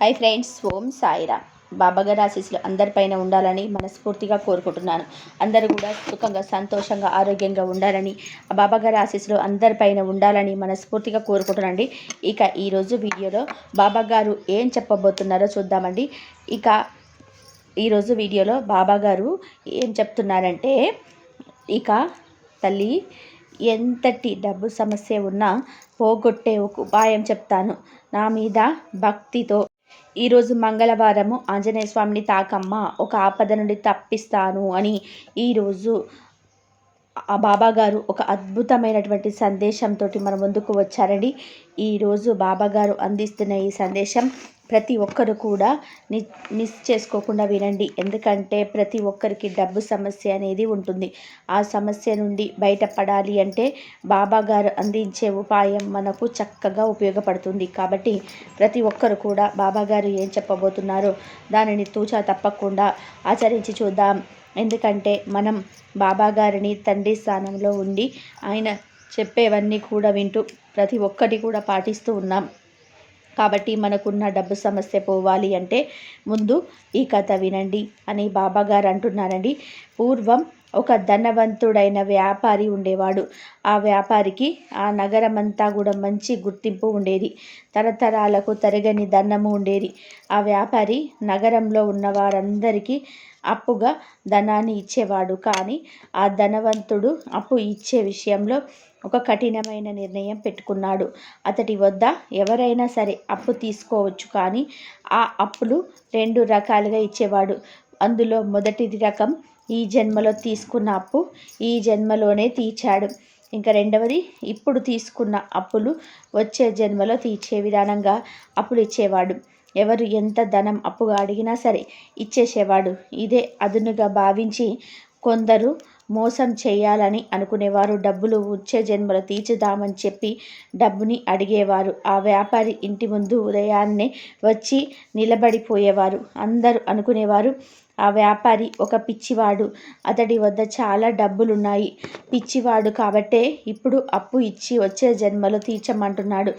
Hi friends ఓం సాయిరా బాబాగారి ఆశీస్సులు అందరిపైన ఉండాలని మనస్ఫూర్తిగా కోరుకుంటున్నాను. అందరూ కూడా సుఖంగా సంతోషంగా ఆరోగ్యంగా ఉండాలని ఆ బాబాగారి ఆశీస్సులు అందరిపైన ఉండాలని మనస్ఫూర్తిగా కోరుకుంటున్నాండి ఇక ఈరోజు వీడియోలో బాబాగారు ఏం చెప్పబోతున్నారో చూద్దామండి. ఇక ఈరోజు వీడియోలో బాబాగారు ఏం చెప్తున్నారంటే ఇక తల్లి ఎంతటి డబ్బు సమస్య ఉన్నా పోగొట్టే ఒక ఉపాయం చెప్తాను. నా మీద భక్తితో ఈరోజు మంగళవారము ఆంజనేయ స్వామిని తాకమ్మ ఒక ఆపద నుండి తప్పిస్తాను అని ఈరోజు ఆ బాబా గారు ఒక అద్భుతమైనటువంటి సందేశంతో మన ముందుకు వచ్చారండి. ఈరోజు బాబా గారు అందిస్తున్న ఈ సందేశం ప్రతి ఒక్కరు కూడా మిస్ చేసుకోకుండా వినండి. ఎందుకంటే ప్రతి ఒక్కరికి డబ్బు సమస్య అనేది ఉంటుంది. ఆ సమస్య నుండి బయటపడాలి అంటే బాబా గారు అందించే ఉపాయం మనకు చక్కగా ఉపయోగపడుతుంది. కాబట్టి ప్రతి ఒక్కరు కూడా బాబా గారు ఏం చెప్పబోతున్నారో దానిని తూచా తప్పకుండా ఆచరించి చూద్దాం. ఎందుకంటే మనం బాబా గారిని తండ్రి స్థానంలో ఉండి ఆయన చెప్పేవన్నీ కూడా వింటూ ప్రతి ఒక్కటి కూడా పాటిస్తూ ఉన్నాం. కాబట్టి మనకున్న డబ్బు సమస్య పోవాలి అంటే ముందు ఈ కథ వినండి అని బాబాగారు అంటున్నారండి. పూర్వం ఒక ధనవంతుడైన వ్యాపారి ఉండేవాడు. ఆ వ్యాపారికి ఆ నగరమంతా కూడా మంచి గుర్తింపు ఉండేది. తరతరాలకు తరగని ధనము ఉండేది. ఆ వ్యాపారి నగరంలో ఉన్న వారందరికీ అప్పుగా ధనాన్ని ఇచ్చేవాడు. కానీ ఆ ధనవంతుడు అప్పు ఇచ్చే విషయంలో ఒక కఠినమైన నిర్ణయం పెట్టుకున్నాడు. అతడి వద్ద ఎవరైనా సరే అప్పు తీసుకోవచ్చు కానీ ఆ అప్పులు రెండు రకాలుగా ఇచ్చేవాడు. అందులో మొదటిది రకం ఈ జన్మలో తీసుకున్న అప్పు ఈ జన్మలోనే తీర్చాడు. ఇంకా రెండవది ఇప్పుడు తీసుకున్న అప్పులు వచ్చే జన్మలో తీర్చే విధానంగా అప్పులు ఇచ్చేవాడు. ఎవరు ఎంత ధనం అప్పుగా అడిగినా సరే ఇచ్చేసేవాడు. ఇదే అదునుగా భావించి కొందరు మోసం చేయాలని అనుకునేవారు. డబ్బులు వచ్చే జన్మలు తీర్చుదామని చెప్పి డబ్బుని అడిగేవారు. ఆ వ్యాపారి ఇంటి ముందు ఉదయాన్నే వచ్చి నిలబడిపోయేవారు. అందరూ అనుకునేవారు ఆ వ్యాపారి ఒక పిచ్చివాడు. అతడి వద్ద చాలా డబ్బులున్నాయి. పిచ్చివాడు కాబట్టే ఇప్పుడు అప్పు ఇచ్చి వచ్చే జన్మలో తీర్చమంటున్నాడు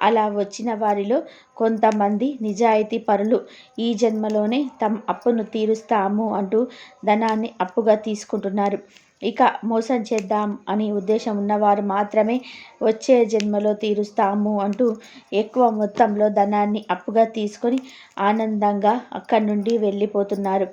అలా వచ్చిన వారిలో కొంతమంది నిజాయితీ పరులు ఈ జన్మలోనే తమ అప్పును తీరుస్తాము అంటూ ధనాన్ని అప్పుగా తీసుకుంటున్నారు. ఇక మోసం చేద్దాం అని ఉద్దేశం ఉన్నవారు మాత్రమే వచ్చే జన్మలో తీరుస్తాము అంటూ ఎక్కువ మొత్తంలో ధనాన్ని అప్పుగా తీసుకొని ఆనందంగా అక్కడి నుండి వెళ్ళిపోతున్నారు.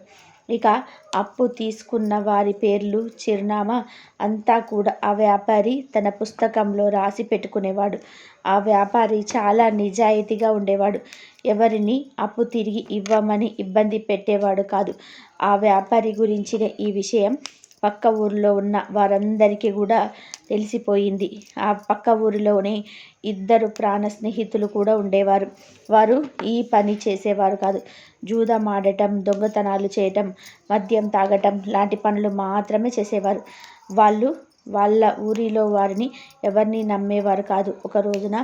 ఇక అప్పు తీసుకున్న వారి పేర్లు చిరునామా అంతా కూడా ఆ వ్యాపారి తన పుస్తకంలో రాసి పెట్టుకునేవాడు. ఆ వ్యాపారి చాలా నిజాయితీగా ఉండేవాడు. ఎవరిని అప్పు తిరిగి ఇవ్వమని ఇబ్బంది పెట్టేవాడు కాదు. ఆ వ్యాపారి గురించిన ఈ విషయం పక్క ఊరిలో ఉన్న వారందరికీ కూడా తెలిసిపోయింది. ఆ పక్క ఊరిలోనే ఇద్దరు ప్రాణ స్నేహితులు కూడా ఉండేవారు. వారు ఈ పని చేసేవారు కాదు. జూదం ఆడటం దొంగతనాలు చేయటం మద్యం తాగటం లాంటి పనులు మాత్రమే చేసేవారు. వాళ్ళు వాళ్ళ ఊరిలో వారిని ఎవరిని నమ్మేవారు కాదు. ఒక రోజున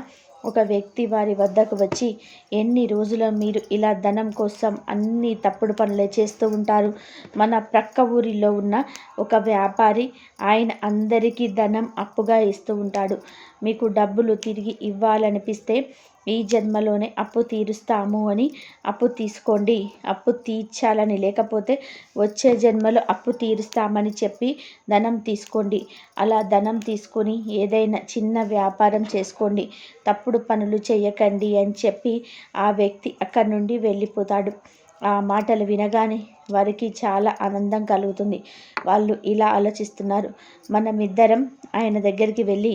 ఒక వ్యక్తి వారి వద్దకు వచ్చి ఎన్ని రోజులు మీరు ఇలా ధనం కోసం అన్ని తప్పుడు పనులే చేస్తూ ఉంటారు? మన ప్రక్క ఊరిలో ఉన్న ఒక వ్యాపారి ఆయన అందరికీ ధనం అప్పుగా ఇస్తూ ఉంటాడు. మీకు డబ్బులు తిరిగి ఇవ్వాలనిపిస్తే ఈ జన్మలోనే అప్పు తీరుస్తాము అని అప్పు తీసుకోండి. అప్పు తీర్చాలని లేకపోతే వచ్చే జన్మలో అప్పు తీరుస్తామని చెప్పి ధనం తీసుకోండి. అలా ధనం తీసుకొని ఏదైనా చిన్న వ్యాపారం చేసుకోండి. తప్పుడు పనులు చేయకండి అని చెప్పి ఆ వ్యక్తి అక్కడి నుండి వెళ్ళిపోతాడు. ఆ మాటలు వినగానే వారికి చాలా ఆనందం కలుగుతుంది. వాళ్ళు ఇలా ఆలోచిస్తున్నారు. మనమిద్దరం ఆయన దగ్గరికి వెళ్ళి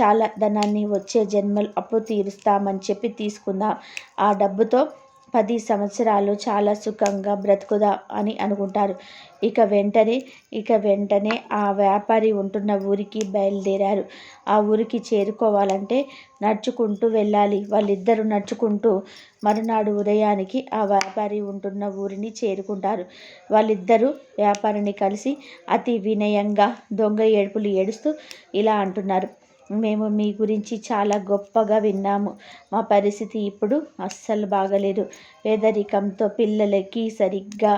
చాలా ధనాన్ని వచ్చే జన్మలు అప్పు తీరుస్తామని చెప్పి తీసుకుందాం. ఆ డబ్బుతో పది సంవత్సరాలు చాలా సుఖంగా బ్రతుకుదా అని అనుకుంటారు. ఇక వెంటనే ఇక వెంటనే ఆ వ్యాపారి ఉంటున్న ఊరికి బయలుదేరారు. ఆ ఊరికి చేరుకోవాలంటే నడుచుకుంటూ వెళ్ళాలి. వాళ్ళిద్దరూ నడుచుకుంటూ మరునాడు ఉదయానికి ఆ వ్యాపారి ఉంటున్న ఊరిని చేరుకుంటారు. వాళ్ళిద్దరూ వ్యాపారిని కలిసి అతి వినయంగా దొంగ ఏడుపులు ఏడుస్తూ ఇలా అంటున్నారు. మేము మీ గురించి చాలా గొప్పగా విన్నాము. మా పరిస్థితి ఇప్పుడు అస్సలు బాగలేదు. పేదరికంతో పిల్లలకి సరిగ్గా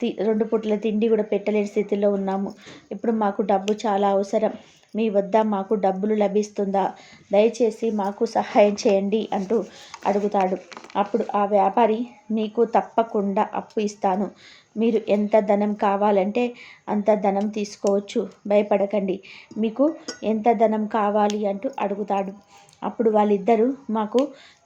తి రెండు పూటల తిండి కూడా పెట్టలేని స్థితిలో ఉన్నాము. ఇప్పుడు మాకు డబ్బు చాలా అవసరం. మీ వద్ద మాకు డబ్బులు లభిస్తుందా? దయచేసి మాకు సహాయం చేయండి అంటూ అడుగుతాడు. అప్పుడు ఆ వ్యాపారి మీకు తప్పకుండా అప్పు ఇస్తాను. మీరు ఎంత ధనం కావాలంటే అంత ధనం తీసుకోవచ్చు. భయపడకండి. మీకు ఎంత ధనం కావాలి అంటూ అడుగుతాడు. అప్పుడు వాళ్ళిద్దరూ మాకు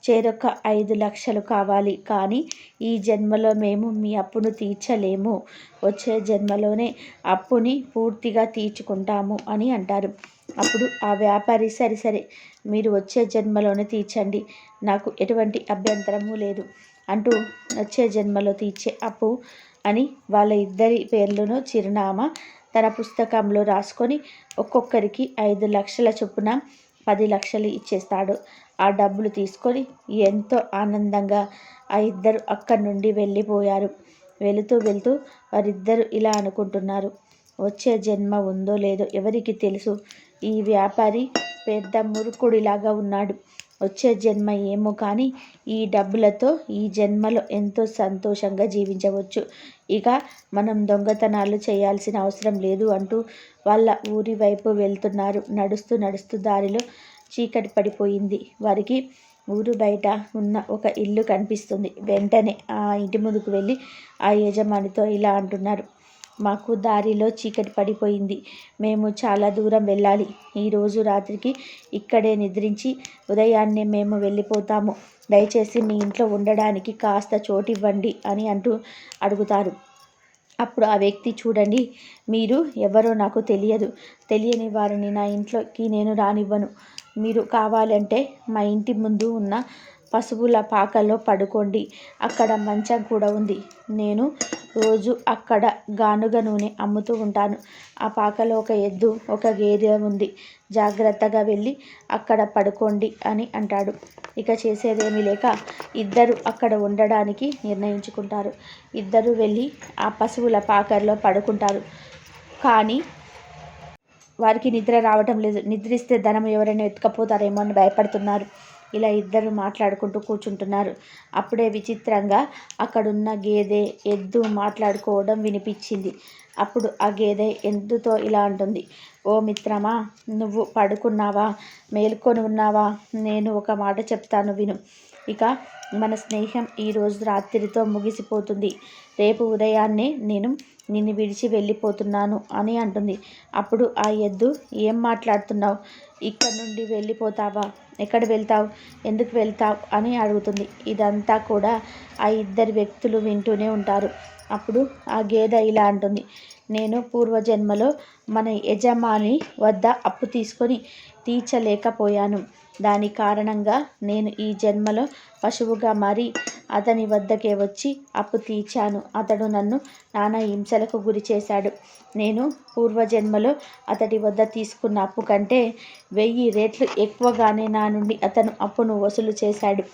చేరొక ఐదు లక్షలు కావాలి. కానీ ఈ జన్మలో మేము మీ అప్పును తీర్చలేము. వచ్చే జన్మలోనే అప్పుని పూర్తిగా తీర్చుకుంటాము అని అంటారు. అప్పుడు ఆ వ్యాపారి సరే సరే మీరు వచ్చే జన్మలోనే తీర్చండి. నాకు ఎటువంటి అభ్యంతరము లేదు అంటూ వచ్చే జన్మలో తీర్చే అప్పు అని వాళ్ళ ఇద్దరి పేర్లను చిరునామా తన పుస్తకంలో రాసుకొని ఒక్కొక్కరికి ఐదు లక్షల చొప్పున పది లక్షలు ఇచ్చేస్తాడు. ఆ డబ్బులు తీసుకొని ఎంతో ఆనందంగా ఆ ఇద్దరు అక్కడి నుండి వెళ్ళిపోయారు. వెళుతూ వెళుతూ వారిద్దరు ఇలా అనుకుంటున్నారు. వచ్చే జన్మ ఉందో లేదో ఎవరికి తెలుసు? ఈ వ్యాపారి పెద్ద మురుకుడిలాగా ఉన్నాడు. వచ్చే జన్మ ఏమో కానీ ఈ డబ్బులతో ఈ జన్మలో ఎంతో సంతోషంగా జీవించవచ్చు. ఇక మనం దొంగతనాలు చేయాల్సిన అవసరం లేదు అంటూ వాళ్ళ ఊరి వైపు వెళ్తున్నారు. నడుస్తూ నడుస్తూ దారిలో చీకటి పడిపోయింది. వారికి ఊరు బయట ఉన్న ఒక ఇల్లు కనిపిస్తుంది. వెంటనే ఆ ఇంటి ముందుకు వెళ్ళి ఆ యజమానితో ఇలా అంటున్నారు. మాకు దారిలో చీకటి పడిపోయింది. మేము చాలా దూరం వెళ్ళాలి. ఈరోజు రాత్రికి ఇక్కడే నిద్రించి ఉదయాన్నే మేము వెళ్ళిపోతాము. దయచేసి మీ ఇంట్లో ఉండడానికి కాస్త చోటు ఇవ్వండి అని అంటూ అడుగుతారు. అప్పుడు ఆ వ్యక్తి చూడండి మీరు ఎవరో నాకు తెలియదు. తెలియని వారిని నా ఇంట్లోకి నేను రానివ్వను. మీరు కావాలంటే మా ఇంటి ముందు ఉన్న పశువుల పాకలో పడుకోండి. అక్కడ మంచం కూడా ఉంది. నేను రోజు అక్కడ గానుగ నూనె అమ్ముతూ ఉంటాను. ఆ పాకలో ఒక ఎద్దు ఒక గేదె ఉంది. జాగ్రత్తగా వెళ్ళి అక్కడ పడుకోండి అని అంటాడు. ఇక చేసేదేమీ లేక ఇద్దరు అక్కడ ఉండడానికి నిర్ణయించుకుంటారు. ఇద్దరు వెళ్ళి ఆ పశువుల పాకల్లో పడుకుంటారు. కానీ వారికి నిద్ర రావటం లేదు. నిద్రిస్తే ధనం ఎవరైనా ఎత్తుకపోతారేమో అని భయపడుతున్నారు. ఇలా ఇద్దరు మాట్లాడుకుంటూ కూర్చుంటున్నారు. అప్పుడే విచిత్రంగా అక్కడున్న గేదె ఎద్దు మాట్లాడుకోవడం వినిపించింది. అప్పుడు ఆ గేదె ఎద్దుతో ఇలా అంటుంది? ఓ మిత్రమా నువ్వు పడుకున్నావా? మేల్కొని ఉన్నావా? నేను ఒక మాట చెప్తాను విను. ఇక మన స్నేహం ఈరోజు రాత్రితో ముగిసిపోతుంది. రేపు ఉదయాన్నే నేను నిన్ను విడిచి వెళ్ళిపోతున్నాను అని అంటుంది. అప్పుడు ఆ ఎద్దు ఏం మాట్లాడుతున్నావు? ఇక్కడ నుండి వెళ్ళిపోతావా? ఎక్కడ వెళ్తావు? ఎందుకు వెళ్తావు? అని అడుగుతుంది. ఇదంతా కూడా ఆ ఇద్దరు వ్యక్తులు వింటూనే ఉంటారు. అప్పుడు ఆ గేదె ఇలా అంటుంది. నేను పూర్వజన్మలో మన యజమాని వద్ద అప్పు తీసుకొని తీర్చలేకపోయాను. దాని కారణంగా నేను ఈ జన్మలో పశువుగా మారి అతని వద్దకే వచ్చి అప్పు తీర్చాను. అతడు నన్ను నానా హింసలకు గురి చేశాడు. నేను పూర్వజన్మలో అతడి వద్ద తీసుకున్న అప్పు కంటే వెయ్యి రేట్లు ఎక్కువగానే నా నుండి అతను అప్పును వసూలు చేశాడు.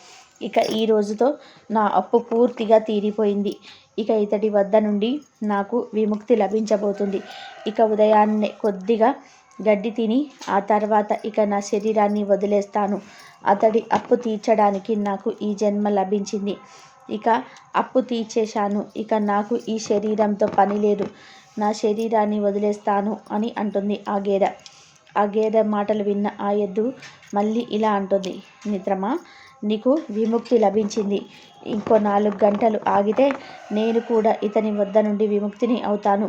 ఇక ఈ రోజుతో నా అప్పు పూర్తిగా తీరిపోయింది. ఇక ఇతడి వద్ద నుండి నాకు విముక్తి లభించబోతుంది. ఇక ఉదయాన్నే కొద్దిగా గడ్డి తిని ఆ తర్వాత ఇక నా శరీరాన్ని వదిలేస్తాను. అతడి అప్పు తీర్చడానికి నాకు ఈ జన్మ లభించింది. ఇక అప్పు తీర్చేశాను. ఇక నాకు ఈ శరీరంతో పని లేదు. నా శరీరాన్ని వదిలేస్తాను అని అంటుంది ఆ గేద. ఆ గేదె మాటలు విన్న ఆ ఎద్దు మళ్ళీ ఇలా అంటుంది. మిత్రమా నీకు విముక్తి లభించింది. ఇంకో నాలుగు గంటలు ఆగితే నేను కూడా ఇతని వద్ద నుండి విముక్తిని అవుతాను.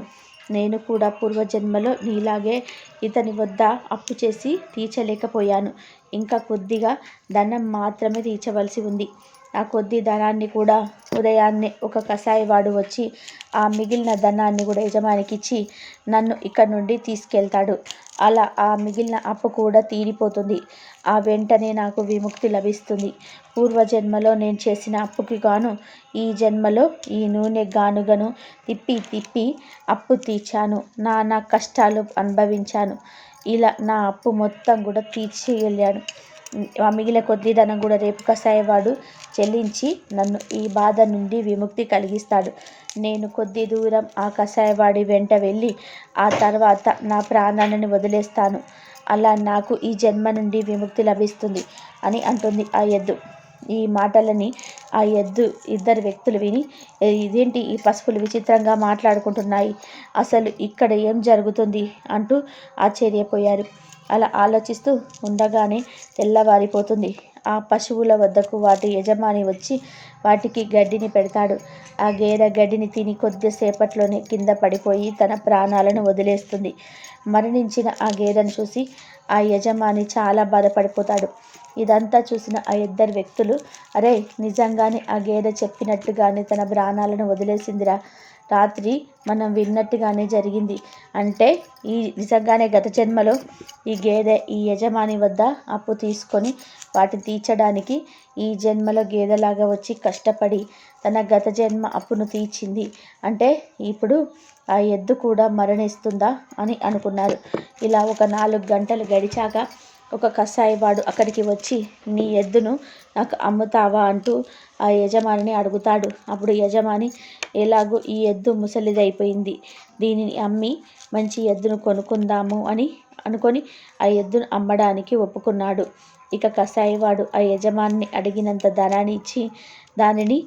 నేను కూడా పూర్వజన్మలో నీలాగే ఇతని వద్ద అప్పు చేసి తీర్చలేకపోయాను. ఇంకా కొద్దిగా ధనం మాత్రమే తీర్చవలసి ఉంది. ఆ కొద్ది ధనాన్ని కూడా ఉదయాన్నే ఒక కషాయవాడు వచ్చి ఆ మిగిలిన ధనాన్ని కూడా యజమానికి ఇచ్చి నన్ను ఇక్కడ నుండి తీసుకెళ్తాడు. అలా ఆ మిగిలిన అప్పు కూడా తీరిపోతుంది. ఆ వెంటనే నాకు విముక్తి లభిస్తుంది. పూర్వజన్మలో నేను చేసిన అప్పుకి గాను ఈ జన్మలో ఈ నూనె గానుగను తిప్పి తిప్పి అప్పు తీర్చాను. నానా కష్టాలు అనుభవించాను. ఇలా నా అప్పు మొత్తం కూడా తీర్చేయలేడు మిగిలిన కొద్ది ధనం కూడా రేపు కషాయవాడు చెల్లించి నన్ను ఈ బాధ నుండి విముక్తి కలిగిస్తాడు. నేను కొద్ది దూరం ఆ కషాయవాడి వెంట వెళ్ళి ఆ తర్వాత నా ప్రాణాన్ని వదిలేస్తాను. అలా నాకు ఈ జన్మ నుండి విముక్తి లభిస్తుంది అని అంటుంది ఆ ఎద్దు. ఈ మాటలని ఆ ఎద్దు ఇద్దరు వ్యక్తులు విని ఇదేంటి ఈ పసుపులు విచిత్రంగా మాట్లాడుకుంటున్నాయి? అసలు ఇక్కడ ఏం జరుగుతుంది? అంటూ ఆశ్చర్యపోయారు. అలా ఆలోచిస్తూ ఉండగానే తెల్లవారిపోతుంది. ఆ పశువుల వద్దకు వాటి యజమాని వచ్చి వాటికి గడ్డిని పెడతాడు. ఆ గేదె గడ్డిని తిని కొద్దిసేపట్లోనే కింద పడిపోయి తన ప్రాణాలను వదిలేస్తుంది. మరణించిన ఆ గేదెను చూసి ఆ యజమాని చాలా బాధపడిపోతాడు. ఇదంతా చూసిన ఆ ఇద్దరు వ్యక్తులు అరే నిజంగానే ఆ గేదె చెప్పినట్టుగానే తన ప్రాణాలను వదిలేసిందిరా. రాత్రి మనం విన్నట్టుగానే జరిగింది. అంటే ఈ నిజంగానే గత జన్మలో ఈ గేదె ఈ యజమాని వద్ద అప్పు తీసుకొని వాటిని తీర్చడానికి ఈ జన్మలో గేదెలాగా వచ్చి కష్టపడి తన గత జన్మ అప్పును తీర్చింది. అంటే ఇప్పుడు ఆ ఎద్దు కూడా మరణిస్తుందా అని అనుకున్నారు. ఇలా ఒక నాలుగు గంటలు గడిచాక ఒక కసాయివాడు అక్కడికి వచ్చి నీ ఎద్దును నాకు అమ్ముతావా? అంటూ ఆ యజమానిని అడుగుతాడు. అప్పుడు యజమాని ఎలాగో ఈ ఎద్దు ముసలిదైపోయింది. దీనిని అమ్మి మంచి ఎద్దును కొనుక్కుందాము అని అనుకొని ఆ ఎద్దును అమ్మడానికి ఒప్పుకున్నాడు. ఇక కసాయివాడు ఆ యజమానిని అడిగినంత ధనాన్ని ఇచ్చి దానిని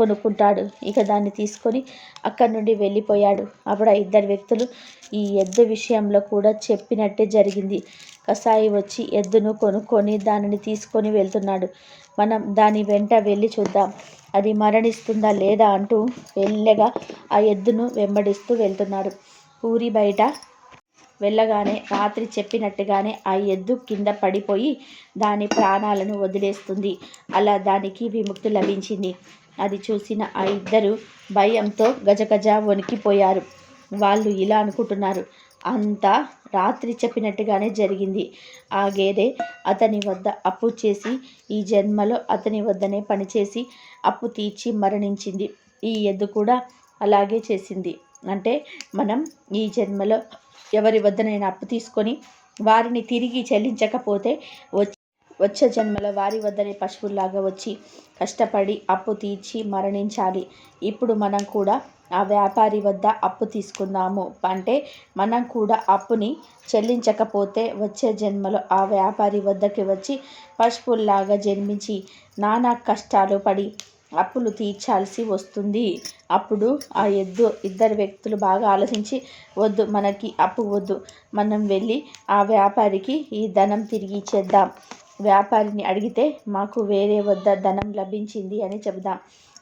కొనుక్కుంటాడు. ఇక దాన్ని తీసుకొని అక్కడి నుండి వెళ్ళిపోయాడు. అప్పుడు ఆ ఇద్దరు వ్యక్తులు ఈ ఎద్దు విషయంలో కూడా చెప్పినట్టే జరిగింది. కసాయి వచ్చి ఎద్దును కొనుక్కొని దానిని తీసుకొని వెళ్తున్నాడు. మనం దాని వెంట వెళ్ళి చూద్దాం. అది మరణిస్తుందా లేదా అంటూ వెళ్ళగా ఆ ఎద్దును వెంబడిస్తూ వెళ్తున్నాడు. ఊరి బయట వెళ్ళగానే రాత్రి చెప్పినట్టుగానే ఆ ఎద్దు కింద పడిపోయి దాని ప్రాణాలను వదిలేస్తుంది. అలా దానికి విముక్తి లభించింది. అది చూసిన ఆ ఇద్దరు భయంతో గజగజ వణికిపోయారు. వాళ్ళు ఇలా అనుకుంటున్నారు. అంతా రాత్రి చెప్పినట్టుగానే జరిగింది. ఆ గేదె అతని వద్ద అప్పు చేసి ఈ జన్మలో అతని వద్దనే పనిచేసి అప్పు తీర్చి మరణించింది. ఈ ఎద్దు కూడా అలాగే చేసింది. అంటే మనం ఈ జన్మలో ఎవరి వద్దనైనా అప్పు తీసుకొని వారిని తిరిగి చెల్లించకపోతే వచ్చే జన్మలో వారి వద్దనే పశువుల్లాగా వచ్చి కష్టపడి అప్పు తీర్చి మరణించాలి. ఇప్పుడు మనం కూడా ఆ వ్యాపారి వద్ద అప్పు తీసుకుందాము. అంటే మనం కూడా అప్పుని చెల్లించకపోతే వచ్చే జన్మలో ఆ వ్యాపారి వద్దకి వచ్చి పశువుల్లాగా జన్మించి నానా కష్టాలు పడి అప్పులు తీర్చాల్సి వస్తుంది. అప్పుడు ఆ ఎద్దు ఇద్దరు వ్యక్తులు బాగా ఆలోచించి వద్దు మనకి అప్పు వద్దు మనం వెళ్ళి ఆ వ్యాపారికి ఈ ధనం తిరిగి ఇచ్చేద్దాం. వ్యాపారిని అడిగితే మాకు వేరే వద్ద ధనం లభించింది అని చెబుదాం.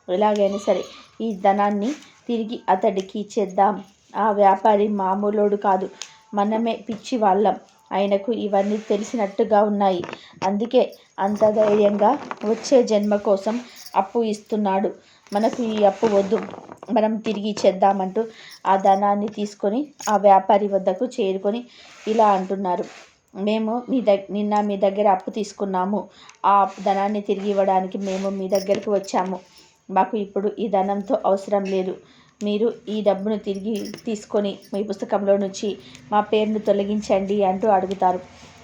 ఎలాగైనా సరే ఈ ధనాన్ని తిరిగి అతడికి ఇచ్చేద్దాం. ఆ వ్యాపారి మామూలోడు కాదు. మనమే పిచ్చి వాళ్ళం ఆయనకు ఇవన్నీ తెలిసినట్టుగా ఉన్నాయి. అందుకే అంత ధైర్యంగా వచ్చే జన్మ కోసం అప్పు ఇస్తున్నాడు. మనకు ఈ అప్పు వద్దు. మనం తిరిగి ఇచ్చేద్దామంటూ ఆ ధనాన్ని తీసుకొని ఆ వ్యాపారి వద్దకు చేరుకొని ఇలా అంటున్నారు. మేము మీ దగ్ నిన్న మీ దగ్గర అప్పు తీసుకున్నాము. ఆ ధనాన్ని తిరిగి ఇవ్వడానికి మేము మీ దగ్గరకు వచ్చాము. మాకు ఇప్పుడు ఈ ధనంతో అవసరం లేదు. మీరు ఈ డబ్బును తిరిగి తీసుకొని మీ పుస్తకంలో నుంచి మా పేరును తొలగించండి అంటూ అడుగుతారు.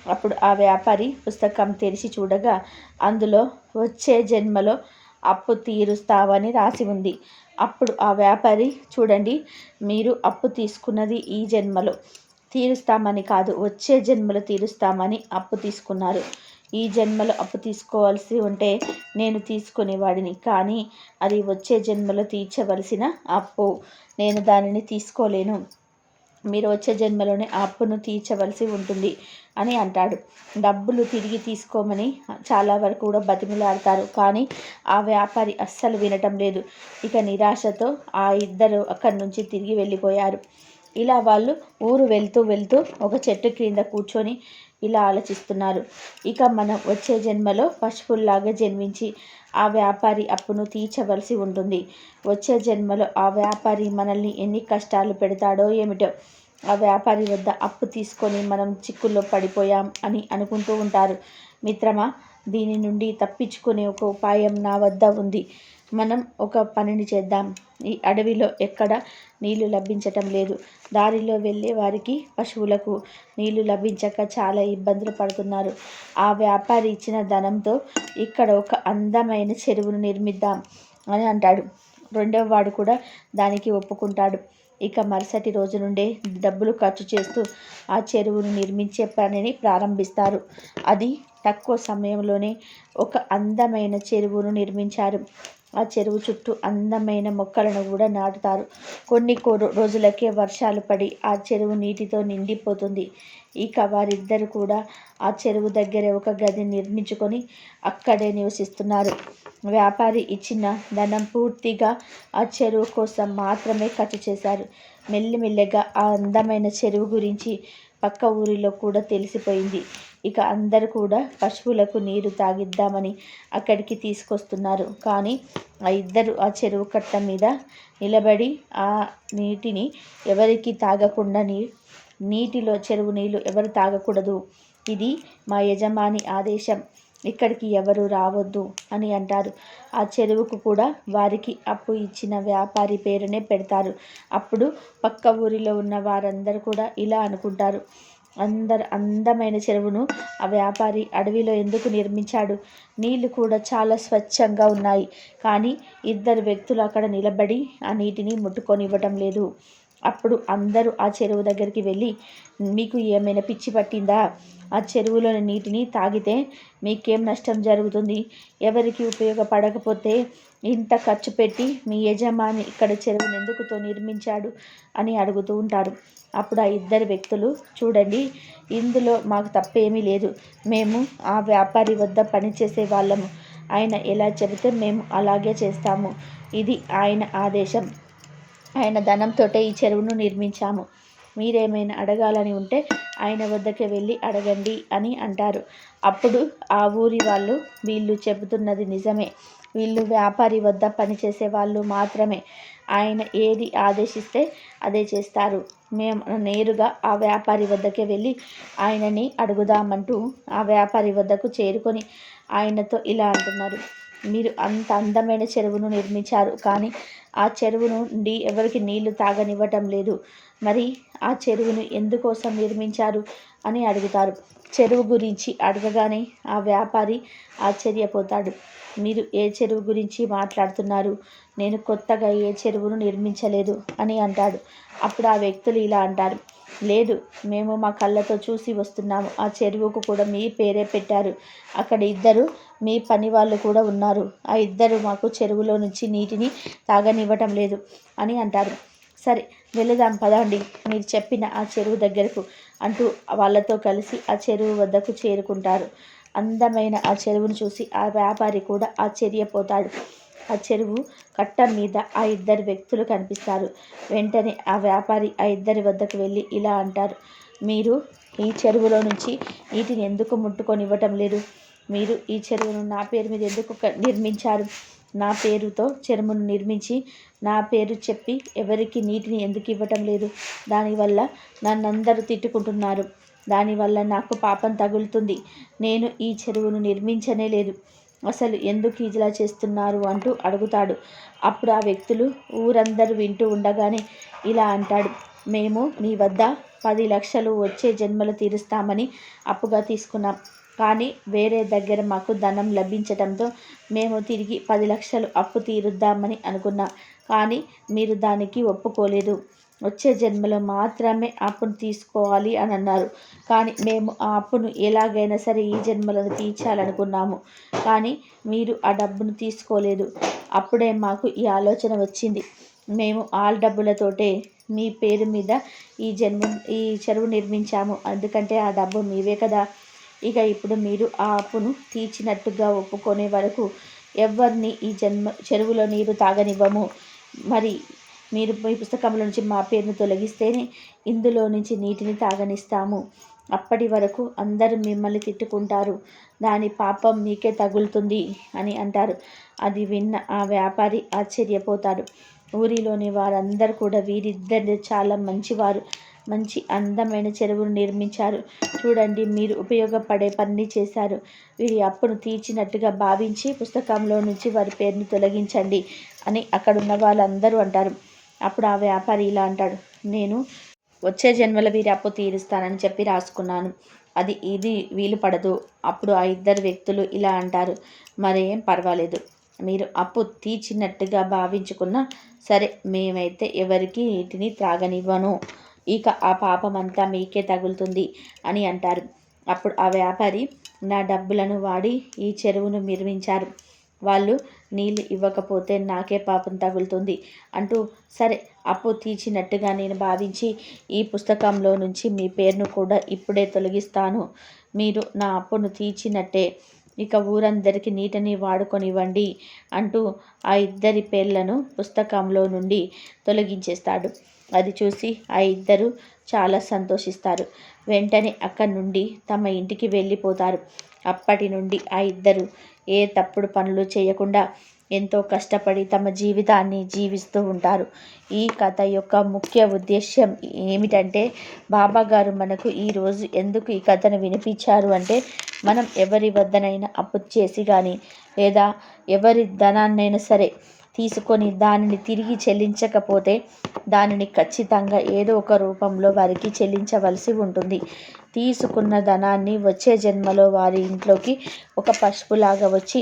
అప్పుడు ఆ వ్యాపారి పుస్తకం తెరిచి చూడగా అందులో వచ్చే జన్మలో అప్పు తీరుస్తావని రాసి ఉంది. అప్పుడు ఆ వ్యాపారి చూడండి మీరు అప్పు తీసుకున్నది ఈ జన్మలో. తీరుస్తామని కాదు వచ్చే జన్మలో తీరుస్తామని అప్పు తీసుకున్నారు. ఈ జన్మలో అప్పు తీసుకోవాల్సి ఉంటే నేను తీసుకునేవాడిని కానీ అది వచ్చే జన్మలో తీర్చవలసిన అప్పు. నేను దానిని తీసుకోలేను. మీరు వచ్చే జన్మలోనే ఆ అప్పును తీర్చవలసి ఉంటుంది అని అంటాడు. డబ్బులు తిరిగి తీసుకోమని చాలా వరకు కూడా బతిమిలాడతారు. కానీ ఆ వ్యాపారి అస్సలు వినటం లేదు. ఇక నిరాశతో ఆ ఇద్దరు అక్కడి నుంచి తిరిగి వెళ్ళిపోయారు. ఇలా వాళ్ళు ఊరు వెళ్తూ వెళ్తూ ఒక చెట్టు క్రింద కూర్చొని ఇలా ఆలోచిస్తున్నారు. ఇక మనం వచ్చే జన్మలో పశువుల్లాగా జన్మించి ఆ వ్యాపారి అప్పును తీర్చవలసి ఉంటుంది. వచ్చే జన్మలో ఆ వ్యాపారి మనల్ని ఎన్ని కష్టాలు పెడతాడో ఏమిటో ఆ వ్యాపారి వద్ద అప్పు తీసుకొని మనం చిక్కుల్లో పడిపోయాం అని అనుకుంటూ ఉంటారు. మిత్రమా దీని నుండి తప్పించుకునే ఒక ఉపాయం నా వద్ద ఉంది. మనం ఒక పనిని చేద్దాం. ఈ అడవిలో ఎక్కడ నీళ్ళు లభించటం లేదు. దారిలో వెళ్ళే వారికి పశువులకు నీళ్ళు లభించక చాలా ఇబ్బందులు పడుతున్నారు. ఆ వ్యాపారి ఇచ్చిన ధనంతో ఇక్కడ ఒక అందమైన చెరువును నిర్మిద్దాం అని అంటాడు. రెండవ వాడు కూడా దానికి ఒప్పుకుంటాడు. ఇక మరుసటి రోజు నుండే డబ్బులు ఖర్చు చేస్తూ ఆ చెరువును నిర్మించే పనిని ప్రారంభిస్తారు. అది తక్కువ సమయంలోనే ఒక అందమైన చెరువును నిర్మించారు. ఆ చెరువు చుట్టూ అందమైన మొక్కలను కూడా నాటుతారు. కొన్ని రోజులకే వర్షాలు పడి ఆ చెరువు నీటితో నిండిపోతుంది. ఇక వారిద్దరు కూడా ఆ చెరువు దగ్గరే ఒక గది నిర్మించుకొని అక్కడే నివసిస్తున్నారు. వ్యాపారి ఇచ్చిన ధనం పూర్తిగా ఆ చెరువు కోసం మాత్రమే ఖర్చు చేశారు. మెల్లిమెల్లగా ఆ అందమైన చెరువు గురించి పక్క ఊరిలో కూడా తెలిసిపోయింది. ఇక అందరు కూడా పశువులకు నీరు తాగిద్దామని అక్కడికి తీసుకొస్తున్నారు. కానీ ఆ ఇద్దరు ఆ చెరువు కట్ట మీద నిలబడి ఆ నీటిని ఎవరికి తాగకుండా నీ నీటిలో చెరువు నీళ్ళు ఎవరు తాగకూడదు. ఇది మా యజమాని ఆదేశం. ఇక్కడికి ఎవరు రావద్దు అని అంటారు. ఆ చెరువుకు కూడా వారికి అప్పు ఇచ్చిన వ్యాపారి పేరునే పెడతారు. అప్పుడు పక్క ఊరిలో ఉన్న వారందరూ కూడా ఇలా అనుకుంటారు. అందరు అందమైన చెరువును ఆ వ్యాపారి అడవిలో ఎందుకు నిర్మించాడు? నీళ్ళు కూడా చాలా స్వచ్ఛంగా ఉన్నాయి. కానీ ఇద్దరు వ్యక్తులు అక్కడ నిలబడి ఆ నీటిని ముట్టుకొనివ్వటం లేదు. అప్పుడు అందరూ ఆ చెరువు దగ్గరికి వెళ్ళి మీకు ఏమైనా పిచ్చి పట్టిందా? ఆ చెరువులోని నీటిని తాగితే మీకేం నష్టం జరుగుతుంది? ఎవరికి ఉపయోగపడకపోతే ఇంత ఖర్చు పెట్టి మీ యజమాని ఇక్కడ చెరువును ఎందుకుతో నిర్మించాడు? అని అడుగుతూ ఉంటారు అప్పుడు ఆ ఇద్దరు వ్యక్తులు చూడండి ఇందులో మాకు తప్పేమీ లేదు. మేము ఆ వ్యాపారి వద్ద పనిచేసే వాళ్ళము. ఆయన ఎలా చెబితే మేము అలాగే చేస్తాము. ఇది ఆయన ఆదేశం. ఆయన ధనంతోటే ఈ చెరువును నిర్మించాము. మీరేమైనా అడగాలని ఉంటే ఆయన వద్దకే వెళ్ళి అడగండి అని అంటారు. అప్పుడు ఆ ఊరి వాళ్ళు వీళ్ళు చెబుతున్నది నిజమే. వీళ్ళు వ్యాపారి వద్ద పనిచేసే వాళ్ళు మాత్రమే. ఆయన ఏది ఆదేశిస్తే అదే చేస్తారు. మేము నేరుగా ఆ వ్యాపారి వద్దకే వెళ్ళి ఆయనని అడుగుదామంటూ ఆ వ్యాపారి వద్దకు చేరుకొని ఆయనతో ఇలా అంటున్నారు. మీరు అంత అందమైన చెరువును నిర్మించారు కానీ ఆ చెరువు నుండి ఎవరికి నీళ్ళు తాగనివ్వటం లేదు. మరి ఆ చెరువును ఎందుకోసం నిర్మించారు అని అడుగుతారు. చెరువు గురించి అడగగానే ఆ వ్యాపారి ఆశ్చర్యపోతాడు. మీరు ఏ చెరువు గురించి మాట్లాడుతున్నారు? నేను కొత్తగా ఏ చెరువును నిర్మించలేదు అని అంటాడు. అప్పుడు ఆ వ్యక్తులు ఇలా అంటారు. లేదు మేము మా కళ్ళతో చూసి వస్తున్నాము. ఆ చెరువుకు కూడా మీ పేరే పెట్టారు. అక్కడ ఇద్దరు మీ పని వాళ్ళు కూడా ఉన్నారు. ఆ ఇద్దరు మాకు చెరువులో నుంచి నీటిని తాగనివ్వటం లేదు అని అంటారు. సరే వెళదాం పదండి. మీరు చెప్పిన ఆ చెరువు దగ్గరకు అంటూ వాళ్ళతో కలిసి ఆ చెరువు వద్దకు చేరుకుంటారు. అందమైన ఆ చెరువును చూసి ఆ వ్యాపారి కూడా ఆశ్చర్యపోతాడు. ఆ చెరువు కట్ట మీద ఆ ఇద్దరు వ్యక్తులు కనిపిస్తారు. వెంటనే ఆ వ్యాపారి ఆ ఇద్దరి వద్దకు వెళ్ళి ఇలా అంటారు. మీరు ఈ చెరువులో నుంచి నీటిని ఎందుకు ముట్టుకొని ఇవ్వటం లేదు? మీరు ఈ చెరువును నా పేరు మీద ఎందుకు నిర్మించారు? నా పేరుతో చెరువును నిర్మించి నా పేరు చెప్పి ఎవరికి నీటిని ఎందుకు ఇవ్వటం లేదు? దానివల్ల నన్నందరూ తిట్టుకుంటున్నారు. దానివల్ల నాకు పాపం తగులుతుంది. నేను ఈ చెరువును నిర్మించనే లేదు. అసలు ఎందుకు ఇలా చేస్తున్నారు అంటూ అడుగుతాడు. అప్పుడు ఆ వ్యక్తులు ఊరందరూ వింటూ ఉండగానే ఇలా అంటాడు. మేము నీ వద్ద పది లక్షలు వచ్చే జన్మలు తీరుస్తామని అప్పుగా తీసుకున్నాం. కానీ వేరే దగ్గర మాకు ధనం లభించడంతో మేము తిరిగి పది లక్షలు అప్పు తీరుద్దామని అనుకున్నాం. కానీ మీరు దానికి ఒప్పుకోలేదు. వచ్చే జన్మలో మాత్రమే అప్పును తీసుకోవాలి అని అన్నారు. కానీ మేము ఆ అప్పును ఎలాగైనా సరే ఈ జన్మలను తీర్చాలనుకున్నాము. కానీ మీరు ఆ డబ్బును తీసుకోలేదు. అప్పుడే మాకు ఈ ఆలోచన వచ్చింది. మేము ఆ డబ్బులతోటే మీ పేరు మీద ఈ జన్మ ఈ చెరువు నిర్మించాము. ఎందుకంటే ఆ డబ్బు మీవే కదా. ఇక ఇప్పుడు మీరు ఆ అప్పును తీర్చినట్టుగా ఒప్పుకునే వరకు ఎవరిని ఈ జన్మ చెరువులో నీరు తాగనివ్వము. మరి మీరు మీ పుస్తకంలో నుంచి మా పేరును తొలగిస్తేనే ఇందులో నుంచి నీటిని తాగనిస్తాము. అప్పటి వరకు అందరూ మిమ్మల్ని తిట్టుకుంటారు. దాని పాపం మీకే తగులుతుంది అని అంటారు. అది విన్న ఆ వ్యాపారి ఆశ్చర్యపోతాడు. ఊరిలోని వారందరూ కూడా వీరిద్దరు చాలా మంచివారు. మంచి అందమైన చెరువును నిర్మించారు. చూడండి మీరు ఉపయోగపడే పని చేశారు. వీరి అప్పును తీర్చినట్టుగా భావించి పుస్తకంలో నుంచి వారి పేరును తొలగించండి అని అక్కడున్న వాళ్ళందరూ అంటారు. అప్పుడు ఆ వ్యాపారి ఇలా అంటాడు నేను వచ్చే జన్మల వీరి అప్పు తీరుస్తానని చెప్పి రాసుకున్నాను. అది ఇది వీలు పడదు అప్పుడు ఆ ఇద్దరు వ్యక్తులు ఇలా అంటారు మరేం పర్వాలేదు. మీరు అప్పు తీర్చినట్టుగా భావించుకున్నా సరే మేమైతే ఎవరికి నీటిని త్రాగనివ్వను. ఇక ఆ పాపం అంతా మీకే తగులుతుంది అని అంటారు. అప్పుడు ఆ వ్యాపారి నా డబ్బులను వాడి ఈ చెరువును నిర్మించారు. వాళ్ళు నీళ్ళు ఇవ్వకపోతే నాకే పాపం తగులుతుంది అంటూ సరే అప్పు తీర్చినట్టుగా నేను భావించి ఈ పుస్తకంలో నుంచి మీ పేరును కూడా ఇప్పుడే తొలగిస్తాను. మీరు నా అప్పును తీర్చినట్టే. ఇక ఊరందరికీ నీటిని వాడుకొనివ్వండి అంటూ ఆ ఇద్దరి పేర్లను పుస్తకంలో నుండి తొలగించేస్తాడు. అది చూసి ఆ ఇద్దరు చాలా సంతోషిస్తారు. వెంటనే అక్కడి నుండి తమ ఇంటికి వెళ్ళిపోతారు. అప్పటి నుండి ఆ ఇద్దరు ఏ తప్పుడు పనులు చేయకుండా ఎంతో కష్టపడి తమ జీవితాన్ని జీవిస్తూ ఉంటారు. ఈ కథ యొక్క ముఖ్య ఉద్దేశ్యం ఏమిటంటే బాబా గారు మనకు ఈరోజు ఎందుకు ఈ కథను వినిపించారు అంటే మనం ఎవరి వద్దనైనా అప్పు చేసి కానీ లేదా ఎవరి ధనాన్నైనా సరే తీసుకొని దానిని తిరిగి చెల్లించకపోతే దానిని ఖచ్చితంగా ఏదో ఒక రూపంలో వారికి చెల్లించవలసి ఉంటుంది. తీసుకున్న ధనాన్ని వచ్చే జన్మలో వారి ఇంట్లోకి ఒక పసుపులాగా వచ్చి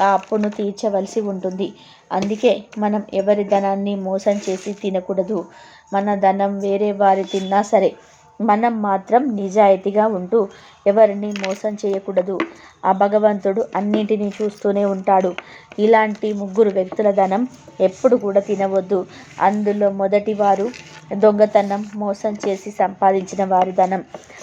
ఆ అప్పును తీర్చవలసి ఉంటుంది. అందుకే మనం ఎవరి ధనాన్ని మోసం చేసి తినకూడదు. మన ధనం వేరే వారి తిన్నా సరే మనం మాత్రం నిజాయితీగా ఉంటూ ఎవరిని మోసం చేయకూడదు. ఆ భగవంతుడు అన్నింటినీ చూస్తూనే ఉంటాడు. ఇలాంటి ముగ్గురు వ్యక్తుల ధనం ఎప్పుడు కూడా తినవద్దు. అందులో మొదటి వారు దొంగతనం మోసం చేసి సంపాదించిన వారి ధనం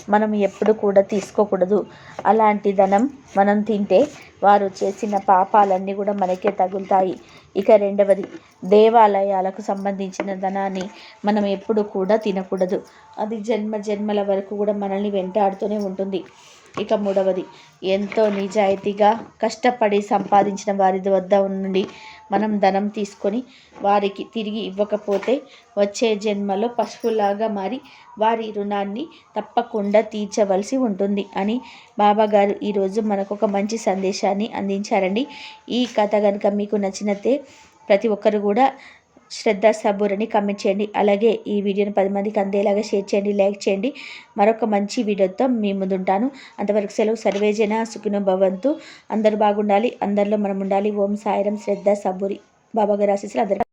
మనం ఎప్పుడు కూడా తీసుకోకూడదు. అలాంటి ధనం మనం తింటే వారు చేసిన పాపాలన్నీ కూడా మనకే తగులుతాయి. ఇక రెండవది దేవాలయాలకు సంబంధించిన ధనాన్ని మనం ఎప్పుడు కూడా తినకూడదు. అది జన్మ జన్మల వరకు కూడా మనల్ని వెంటాడుతూనే ఉంటుంది. ఇక మూడవది ఎంతో నిజాయితీగా కష్టపడి సంపాదించిన వారి వద్ద నుండి మనం ధనం తీసుకొని వారికి తిరిగి ఇవ్వకపోతే వచ్చే జన్మలో పశువులాగా మారి వారి రుణాన్ని తప్పకుండా తీర్చవలసి ఉంటుంది అని బాబాగారు ఈరోజు మనకు ఒక మంచి సందేశాన్ని అందించారండి. ఈ కథ కనుక మీకు నచ్చినతే ప్రతి ఒక్కరు కూడా శ్రద్ధ సబూరని కమెంట్ చేయండి. అలాగే ఈ వీడియోని పది మందికి అందేలాగా షేర్ చేయండి లైక్ చేయండి. మరొక మంచి వీడియోతో మీ ముందుంటాను. అంతవరకు సెలవు. సర్వేజన సుఖినో భవంతు. అందరూ బాగుండాలి. అందరిలో మనం ఉండాలి ఓం సాయిరం. శ్రద్ధ సబూరి. బాబాగారు ఆశీస్సులు అందరూ